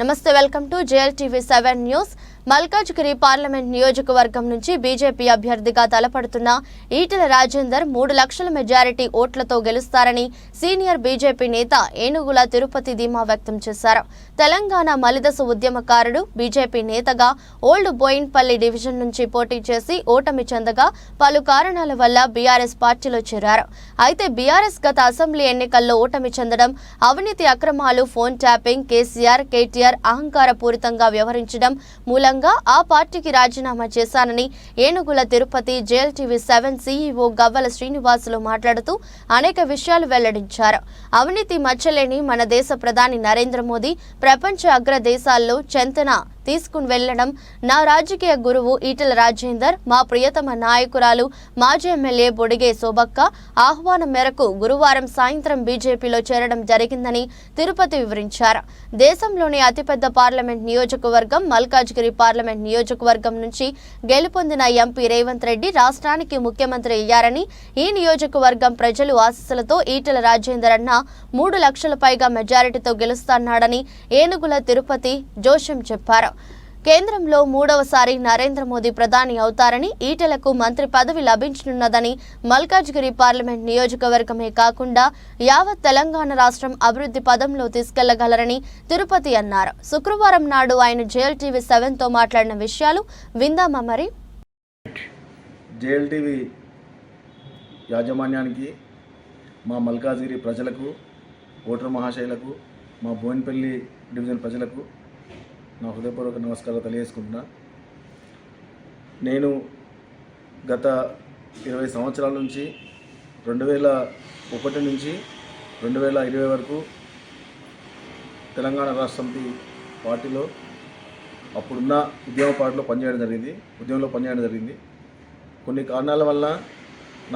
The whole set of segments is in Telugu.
నమస్తే welcome to J L TV seven news. Malkajgiri parliament నియోజకవర్గం నుంచి బీజేపీ అభ్యర్థిగా తలపడుతున్న ఈటెల రాజేందర్ మూడు లక్షల మెజారిటీ ఓట్లతో గెలుస్తారని సీనియర్ బీజేపీ నేత ఏనుగుల తిరుపతి ధీమా వ్యక్తం చేశారు. తెలంగాణ మలిదశ ఉద్యమకారుడు బీజేపీ నేతగా ఓల్డ్ బోయిన్పల్లి డివిజన్ నుంచి పోటీ చేసి ఓటమి చెందగా పలు కారణాల వల్ల బీఆర్ఎస్ పార్టీలో చేరారు. అయితే బీఆర్ఎస్ గత అసెంబ్లీ ఎన్నికల్లో ఓటమి చెందడం అవినీతి అక్రమాలు ఫోన్ ట్యాపింగ్ కేసీఆర్ కేటీఆర్ అహంకారపూరితంగా వ్యవహరించడం మూలంగా ఆ పార్టీకి రాజీనామా చేశానని ఏనుగుల తిరుపతి జేఎల్టీవీ సెవెన్ సీఈఓ గవ్వల శ్రీనివాసులు మాట్లాడుతూ అనేక విషయాలు వెల్లడించారు. అవినీతి మచ్చలేని మన దేశ ప్రధాని నరేంద్ర మోదీ ప్రపంచ అగ్ర దేశాల్లో చెంతన తీసుకుని వెళ్ళడం నా రాజకీయ గురువు ఈటల రాజేందర్ మా ప్రియతమ నాయకురాలు మాజీ ఎమ్మెల్యే బొడిగే శోభక్క ఆహ్వానం మేరకు గురువారం సాయంత్రం బీజేపీలో చేరడం జరిగిందని తిరుపతి వివరించారు. దేశంలోని అతిపెద్ద పార్లమెంట్ నియోజకవర్గం మల్కాజ్గిరి పార్లమెంట్ నియోజకవర్గం నుంచి గెలుపొందిన ఎంపీ రేవంత్ రెడ్డి రాష్ట్రానికి ముఖ్యమంత్రి అయ్యారని ఈ నియోజకవర్గం ప్రజలు ఆశస్సులతో ఈటల రాజేందర్ అన్న మూడు లక్షల పైగా మెజారిటీతో గెలుస్తున్నాడని ఏనుగుల తిరుపతి జోషం చెప్పారు. కేంద్రంలో మూడవసారి నరేంద్ర మోదీ ప్రధాని అవుతారని ఈటెలకు మంత్రి పదవి లభించనున్నదని మల్కాజ్గిరి పార్లమెంట్ నియోజకవర్గమే కాకుండా యావత్ తెలంగాణ రాష్ట్రం అభివృద్ధి పదంలో తీసుకెళ్ళగలరని తిరుపతి అన్నారు. శుక్రవారం నాడు ఆయన జేఎల్టీవీ సెవెన్తో మాట్లాడిన విషయాలు విందామా మరి? జేఎల్టీవీ యాజమాన్యానికి మా మల్కాజ్గిరి ప్రజలకు ఓటర్ మహాశైలకు మా బోయినపల్లి డివిజన్ ప్రజలకు నా హృదయపూర్వక నమస్కారాలు తెలియజేసుకుంటున్నా. నేను గత ఇరవై సంవత్సరాల నుంచి రెండు వేల ఒకటి నుంచి రెండు వేల ఇరవై వరకు తెలంగాణ రాష్ట్ర సమితి పార్టీలో అప్పుడున్న ఉద్యమ పార్టీలో పనిచేయడం జరిగింది. ఉద్యమంలో పనిచేయడం జరిగింది. కొన్ని కారణాల వల్ల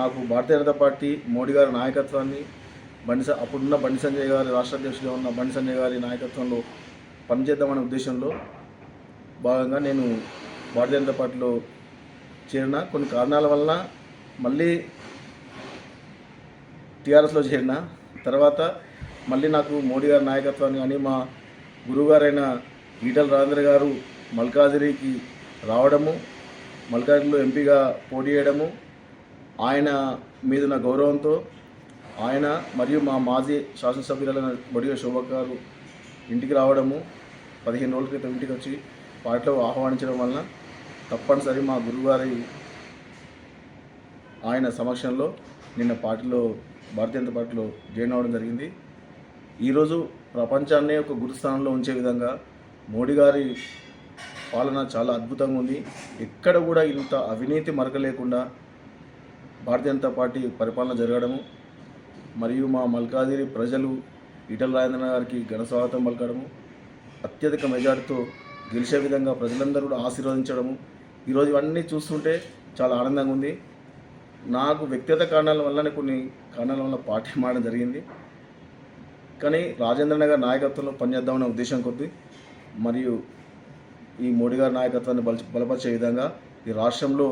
నాకు భారతీయ జనతా పార్టీ మోడీ గారి నాయకత్వాన్ని బండి అప్పుడున్న బండి సంజయ్ గారి రాష్ట్ర అధ్యక్షుడిగా ఉన్న బండి సంజయ్ గారి నాయకత్వంలో పనిచేద్దామనే ఉద్దేశంలో భాగంగా నేను భారతీయ జనతా పార్టీలో చేరిన. కొన్ని కారణాల వలన మళ్ళీ టీఆర్ఎస్లో చేరిన. తర్వాత మళ్ళీ నాకు మోడీ గారి నాయకత్వాన్ని కానీ మా గురువుగారైన ఈటల రాజేంద్ర గారు మల్కాజిరికి రావడము మల్కాజిరిలో ఎంపీగా పోటీ చేయడము ఆయన మీద నా గౌరవంతో ఆయన మరియు మా మాజీ శాసనసభ్యులైన బొడిగ శోభక్ గారు ఇంటికి రావడము పదిహేను రోజుల క్రితం ఇంటికి వచ్చి పార్టీలో ఆహ్వానించడం వలన తప్పనిసరి మా గురువుగారి ఆయన సమక్షంలో నిన్న పార్టీలో భారతీయ జనతా పార్టీలో జాయిన్ అవ్వడం జరిగింది. ఈరోజు ప్రపంచాన్నే ఒక గురుస్థానంలో ఉంచే విధంగా మోడీ గారి పాలన చాలా అద్భుతంగా ఉంది. ఎక్కడ కూడా ఇంత అవినీతి మరక లేకుండా భారతీయ జనతా పార్టీ పరిపాలన జరగడము మరియు మా మల్కాజిరి ప్రజలు ఈటల రాజేంద్ర గారికి ఘన స్వాగతం పలకడము. అత్యధిక మెజార్టీతో గెలిచే విధంగా ప్రజలందరూ కూడా ఆశీర్వదించడము. ఈరోజు ఇవన్నీ చూస్తుంటే చాలా ఆనందంగా ఉంది. నాకు వ్యక్తిగత కారణాల వల్లనే కొన్ని కారణాల వల్ల పార్టీ మారడం జరిగింది. కానీ రాజేంద్ర గారి నాయకత్వంలో పనిచేద్దామనే ఉద్దేశం కొద్ది మరియు ఈ మోడీ గారి నాయకత్వాన్ని బల బలపరిచే విధంగా ఈ రాష్ట్రంలో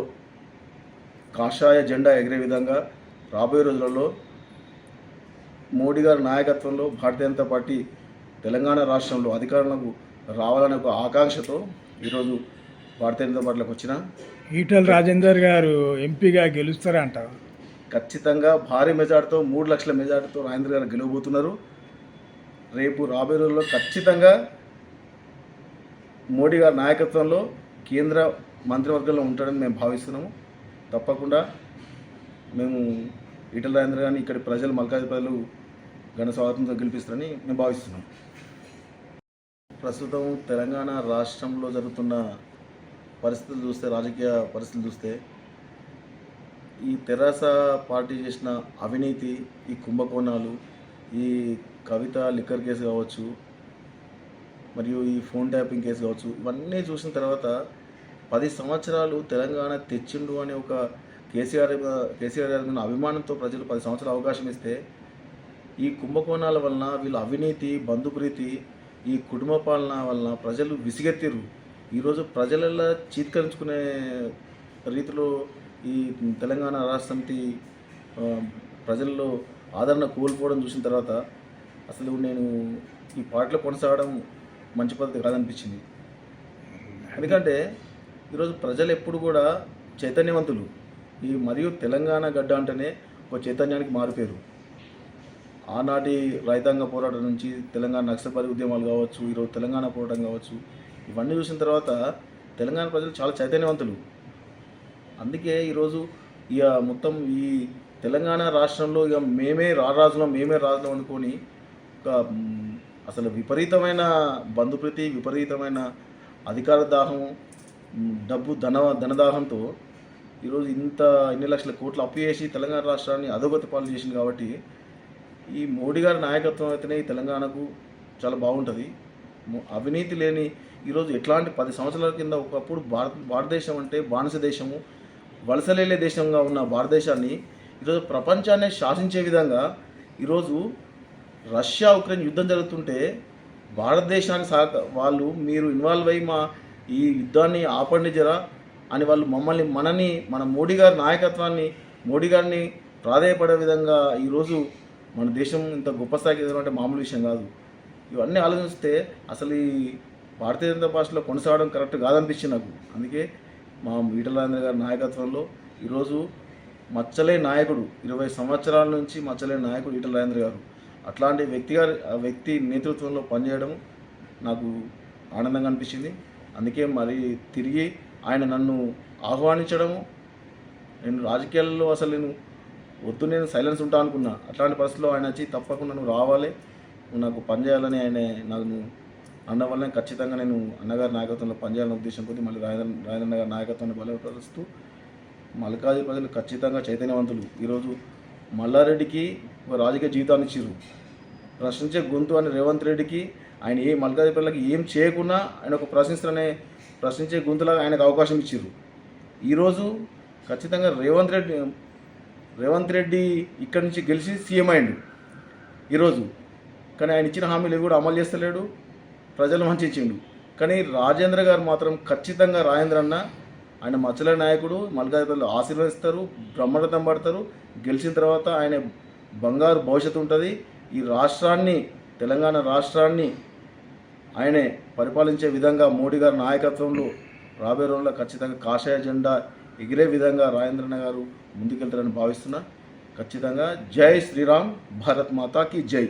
కాషాయ జెండా ఎగిరే విధంగా రాబోయే రోజులలో మోడీ గారి నాయకత్వంలో భారతీయ జనతా పార్టీ తెలంగాణ రాష్ట్రంలో అధికారంలోకి రావాలనే ఒక ఆకాంక్షతో ఈరోజు భారతీయ జనతా పార్టీలోకి వచ్చిన ఈటల రాజేందర్ గారు ఎంపీగా గెలుస్తారంట. ఖచ్చితంగా భారీ మెజార్టీతో మూడు లక్షల మెజార్టీతో రాజేంద్ర గారు గెలవబోతున్నారు. రేపు రాబోయే రోజుల్లో ఖచ్చితంగా మోడీ గారి నాయకత్వంలో కేంద్ర మంత్రివర్గంలో ఉంటాడని మేము భావిస్తున్నాము. తప్పకుండా మేము ఈటల రాజేంద్ర గారిని ఇక్కడి ప్రజలు మల్కాజీ ప్రజలు ఘన స్వాగతంతో గెలిపిస్తారని మేము భావిస్తున్నాం. ప్రస్తుతం తెలంగాణ రాష్ట్రంలో జరుగుతున్న పరిస్థితులు చూస్తే రాజకీయ పరిస్థితులు చూస్తే ఈ తెరాస పార్టీ చేసిన అవినీతి ఈ కుంభకోణాలు ఈ కవిత లిక్కర్ కేసు కావచ్చు మరియు ఈ ఫోన్ ట్యాపింగ్ కేసు కావచ్చు ఇవన్నీ చూసిన తర్వాత పది సంవత్సరాలు తెలంగాణ తెచ్చిండు అనే ఒక కేసీఆర్ కేసీఆర్ గారి అభిమానంతో ప్రజలు పది సంవత్సరాలు అవకాశం ఇస్తే ఈ కుంభకోణాల వలన వీళ్ళు అవినీతి బంధుప్రీతి ఈ కుటుంబ పాలన వలన ప్రజలు విసిగెత్తిర్రు. ఈరోజు ప్రజలలో చీత్కరించుకునే రీతిలో ఈ తెలంగాణ రాష్ట్ర ప్రజల్లో ఆదరణ కోల్పోవడం చూసిన తర్వాత అసలు నేను ఈ పాటలు కొనసాగడం మంచి పద్ధతి కాదనిపించింది. ఎందుకంటే ఈరోజు ప్రజలు ఎప్పుడు కూడా చైతన్యవంతులు. ఈ మరియు తెలంగాణ గడ్డ అంటేనే ఒక చైతన్యానికి మారిపోయారు ఆనాటి రైతాంగ పోరాటం నుంచి తెలంగాణ నక్సల్పరి ఉద్యమాలు కావచ్చు ఈరోజు తెలంగాణ పోరాటం కావచ్చు ఇవన్నీ చూసిన తర్వాత తెలంగాణ ప్రజలు చాలా చైతన్యవంతులు. అందుకే ఈరోజు ఇక మొత్తం ఈ తెలంగాణ రాష్ట్రంలో ఇక మేమే రారాజులం మేమే రాజులం అనుకొని ఒక అసలు విపరీతమైన బంధుప్రీతి విపరీతమైన అధికార దాహం డబ్బు ధన ధనదాహంతో ఈరోజు ఇంత ఎన్ని లక్షల కోట్లు అప్పు చేసి తెలంగాణ రాష్ట్రాన్ని అధోగతి పాలు చేసింది కాబట్టి ఈ మోడీ గారి నాయకత్వం అయితేనే ఈ తెలంగాణకు చాలా బాగుంటుంది. అవినీతి లేని ఈరోజు ఎట్లాంటి పది సంవత్సరాల కింద ఒకప్పుడు భారత భారతదేశం అంటే బానిస దేశము వలసలేలే దేశంగా ఉన్న భారతదేశాన్ని ఈరోజు ప్రపంచాన్ని శాసించే విధంగా ఈరోజు రష్యా ఉక్రెయిన్ యుద్ధం జరుగుతుంటే భారతదేశాన్ని సహక వాళ్ళు మీరు ఇన్వాల్వ్ అయ్యి మా ఈ యుద్ధాన్ని ఆపండి జరా అని వాళ్ళు మమ్మల్ని మనని మన మోడీ గారి నాయకత్వాన్ని మోడీ గారిని ప్రాధేయపడే విధంగా ఈరోజు మన దేశం ఇంత గొప్ప స్థాయికి ఎదురంటే మామూలు విషయం కాదు. ఇవన్నీ ఆలోచిస్తే అసలు ఈ భారతీయ జనతా పార్టీలో కొనసాగడం కరెక్ట్ కాదనిపించింది నాకు. అందుకే మా ఈటలాంధ్ర గారి నాయకత్వంలో ఈరోజు మచ్చలే నాయకుడు ఇరవై సంవత్సరాల నుంచి మచ్చలే నాయకుడు ఈటల రాజేంద్ర గారు. అట్లాంటి వ్యక్తి గారి ఆ వ్యక్తి నేతృత్వంలో పనిచేయడం నాకు ఆనందంగా అనిపించింది. అందుకే మరి తిరిగి ఆయన నన్ను ఆహ్వానించడము నేను రాజకీయాల్లో అసలు నేను వద్దు నేను సైలెన్స్ ఉంటా అనుకున్నా. అట్లాంటి పరిస్థితిలో ఆయన వచ్చి తప్పకుండా నువ్వు రావాలి. నువ్వు నాకు పనిచేయాలని ఆయన నాకు అన్న వల్ల ఖచ్చితంగా నేను అన్నగారి నాయకత్వంలో పనిచేయాలనే ఉద్దేశం కొద్ది మళ్ళీ రాజేంద్ర రాజేంద్ర గారి నాయకత్వాన్ని బలపరుస్తూ మల్కాజీ ప్రజలు ఖచ్చితంగా చైతన్యవంతులు. ఈరోజు మల్లారెడ్డికి ఒక రాజకీయ జీవితాన్ని ఇచ్చిర్రు. ప్రశ్నించే గొంతు అని రేవంత్ రెడ్డికి ఆయన ఏ మల్కాజీ ప్రజలకు ఏం చేయకున్నా ఆయన ఒక ప్రశ్నిస్తారనే ప్రశ్నించే గొంతులాగా ఆయనకు అవకాశం ఇచ్చిర్రు. ఈరోజు ఖచ్చితంగా రేవంత్ రెడ్డి రేవంత్ రెడ్డి ఇక్కడి నుంచి గెలిచి సీఎం అయిండు. ఈరోజు. కానీ ఆయన ఇచ్చిన హామీలు కూడా అమలు చేస్తలేడు ప్రజలు మంచి ఇచ్చిండు. కానీ రాజేంద్ర గారు మాత్రం ఖచ్చితంగా రాజేంద్ర అన్న ఆయన మచ్చల నాయకుడు మల్కాజపల్లిలో ఆశీర్వదిస్తారు బ్రహ్మరథం పడతారు. గెలిచిన తర్వాత ఆయన బంగారు భవిష్యత్తు ఉంటుంది. ఈ రాష్ట్రాన్ని తెలంగాణ రాష్ట్రాన్ని ఆయనే పరిపాలించే విధంగా మోడీ గారి నాయకత్వంలో రాబోయే రోజుల్లో ఖచ్చితంగా కాషాయ జెండా ఎగిరే విధంగా రాజేంద్రన్న గారు ముందుకెళ్తారని భావిస్తున్నా. ఖచ్చితంగా జై శ్రీరామ్ భారత్ మాతాకి జై.